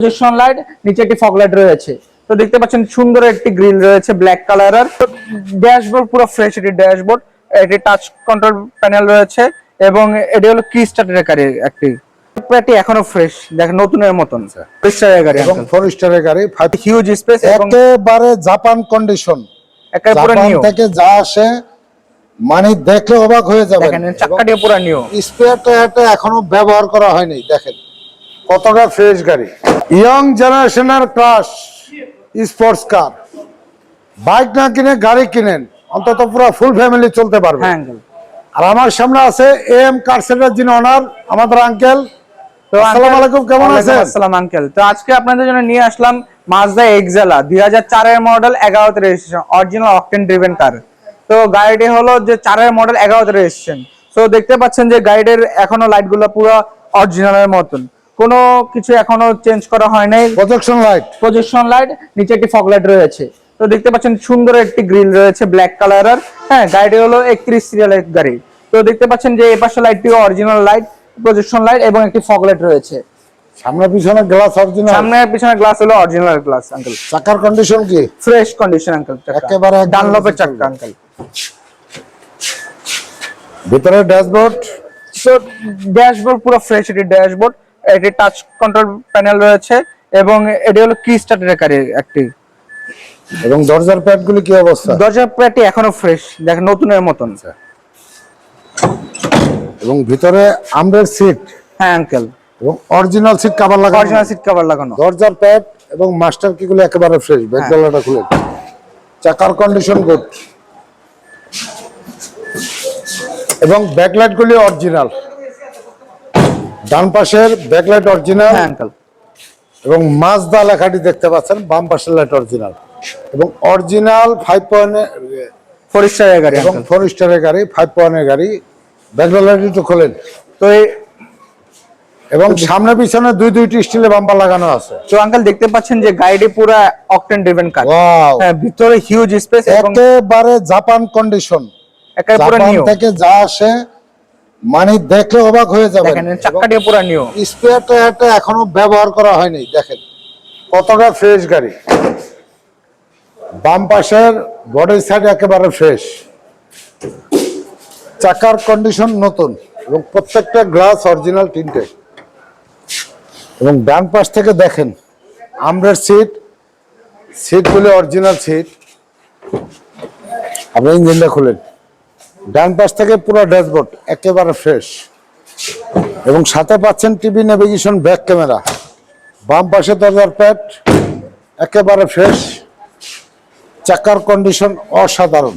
Projection light নিচে একটি fog light রয়েছে। তো দেখতে পাচ্ছেন সুন্দর একটি গ্রিল রয়েছে ব্ল্যাক কালারের ড্যাশবোর্ড পুরো ফ্রেশ এটি ড্যাশবোর্ড এটি টাচ কন্ট্রোল প্যানেল রয়েছে এবং এটি হলো কি স্টার্টের গাড়ি একটি। এটি এখনও ফ্রেশ দেখেন নতুনের মতন। স্টারের গাড়ি এবং ফোর স্টারের গাড়ি হিউজ স্পেস একেবারে জাপান কন্ডিশন একেবারে নিউ থেকে যা আসে মানে দেখলে অবাক হয়ে যাবে দেখেন চাক্কাটিও পুরো নিউ স্পেয়ার টায়ারটা এখনও ব্যবহার করা হয়নি দেখেন। কতটা ফ্রেশ গাড়ি। ইয়ং জেনারেশনের ক্রাশ স্পোর্টস কার বাইক না কিনে গাড়ি কিনেন অন্তত পুরো ফুল ফ্যামিলি চলতে পারবে। হ্যাঁ আর আমার সামনে আছে এম কার সেন্টার যিনি অনার আমাদের আঙ্কেল তো আসসালামু আলাইকুম, কেমন আছেন? আসসালাম আঙ্কেল তো আজকে আপনাদের জন্য নিয়ে আসলাম মাজদা এক্সেলা দুই হাজার চারের model registration original octane driven car তো গাড়িটি হলো যে চারের মডেল এগারোতে রেজিস্ট্রেশন তো দেখতে পাচ্ছেন যে গাড়ির এখনও লাইটগুলো পুরো অরিজিনালের মতন। কোনো কিছু এখনও চেঞ্জ করা হয় নাই। প্রজেকশন লাইট প্রজেকশন লাইট নিচে একটি ফগ লাইট রয়েছে। তো দেখতে পাচ্ছেন সুন্দর একটি গ্রিল রয়েছে ব্ল্যাক কালারের হ্যাঁ গাড়িটি হলো একত্রিশ সিরিয়ালের গাড়ি। তো দেখতে পাচ্ছেন যে এই পাশে লাইটটিও অরিজিনাল লাইট প্রজেকশন লাইট এবং একটি ফগ লাইট রয়েছে। সামনে পিছনে গ্লাস অরিজিনাল সামনে পিছনে গ্লাস হলো অরিজিনাল গ্লাস আঙ্কেল চাকার কন্ডিশন কি? ফ্রেশ কন্ডিশন আঙ্কেল একেবারে ডানলপের চাক্কা আঙ্কেল ভিতরে ড্যাশবোর্ড সো ড্যাশবোর্ড পুরো ফ্রেশ এটি ড্যাশবোর্ড এটি টাচ কন্ট্রোল প্যানেল রয়েছে এবং এটি হলো কি স্টার্টের গাড়ি একটি। এবং দরজার প্যাড গুলি কি অবস্থা? দরজার প্যাডটি এখনও ফ্রেশ দেখেন নতুনের মতন। এবং ভিতরে আমরের সিট হ্যাঁ আঙ্কেল এবং অরিজিনাল সিট কভার লাগানো। অরিজিনাল সিট কভার লাগানো। দরজার প্যাড এবং মাস্টার কি গুলো একেবারে ফ্রেশ ব্যাক। ডলাটা খুলে। চাকার কন্ডিশন গুড এবং ব্যাকলাইট গুলি অরিজিনাল ডান পাশের ব্যাকলাইট অরিজিনাল হ্যাঁ আঙ্কেল এবং মাজদা লেখাটি দেখতে পাচ্ছেন বাম পাশের লাইট অরিজিনাল এবং অরিজিনাল ফাইভ পয়েন্ট ফরিস্টারের গাড়ি এবং ফোর স্টারের গাড়ি ফাইভ পয়েন্টের গাড়ি। ব্যাকলাইট একটু খোলেন। তো এই এবং সামনে পিছনে দুই দুইটি স্টিলের বাম্পার লাগানো আছে। তো আঙ্কেল দেখতে পাচ্ছেন যে গাড়িটি পুরো অকটেন ড্রিভেন কার হ্যাঁ ভিতরে হিউজ স্পেস একেবারে জাপান কন্ডিশন একেবারে পুরো নিউ থেকে যা আসে মানে দেখলে অবাক হয়ে যাবে চাক্কাটিও পুরো নিউ স্পেয়ার টায়ারটা এখনও ব্যবহার করা হয়নি দেখেন। কতটা ফ্রেশ গাড়ি। বাম পাশের বডি সাইড একেবারে ফ্রেশ চাকার কন্ডিশন নতুন এবং প্রত্যেকটা গ্লাস অরিজিনাল তিনটে এবং ডান পাশ থেকে দেখেন আমরের সিট সিটগুলি অরিজিনাল সিট আপনি ইঞ্জিনটা খুলেন। ডান পাশ থেকে পুরো ড্যাশবোর্ড একেবারে ফ্রেশ এবং সাথে পাচ্ছেন টিভি নেভিগেশন ব্যাক ক্যামেরা বাম পাশে দরজার প্যাড একেবারে ফ্রেশ চাকার কন্ডিশন অসাধারণ।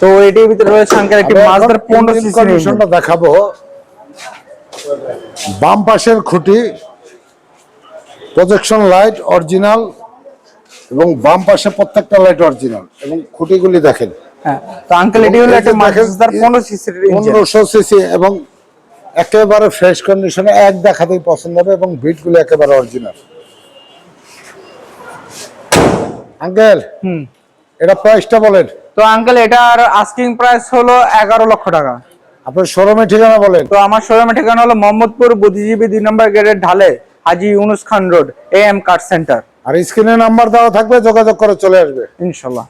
তো এটির ভিতরে রয়েছে আঙ্কেল একটি মাজদার 15 সিসি কন্ডিশনটা দেখাবো। বাম পাশের খুঁটি প্রজেকশন লাইট অরিজিনাল এবং বাম পাশে প্রত্যেকটা লাইট অরিজিনাল এবং খুঁটিগুলি দেখেন। হ্যাঁ তো আঙ্কেল এটি হলো একটা মাজদার 15 সিসির পনেরোশো সিসি এবং একেবারে ফ্রেশ কন্ডিশনে এক দেখাতেই পছন্দ হবে এবং একেবারে অরিজিনাল আঙ্কেল হুম। এটা প্রাইসটা বলেন। তো আঙ্কেল এটার আস্কিং প্রাইস হলো 11 লক্ষ টাকা। আপনার শোরুমের ঠিকানা বলেন। তো আমার শোরুমের ঠিকানা হলো মোহাম্মদপুর বুদ্ধিজীবী দুই নম্বর গেটের ঢালে Haji Yunus Khan road A M card centre আর স্ক্রিনে নাম্বার দেওয়া থাকবে যোগাযোগ করে চলে আসবে। ইনশাল্লাহ।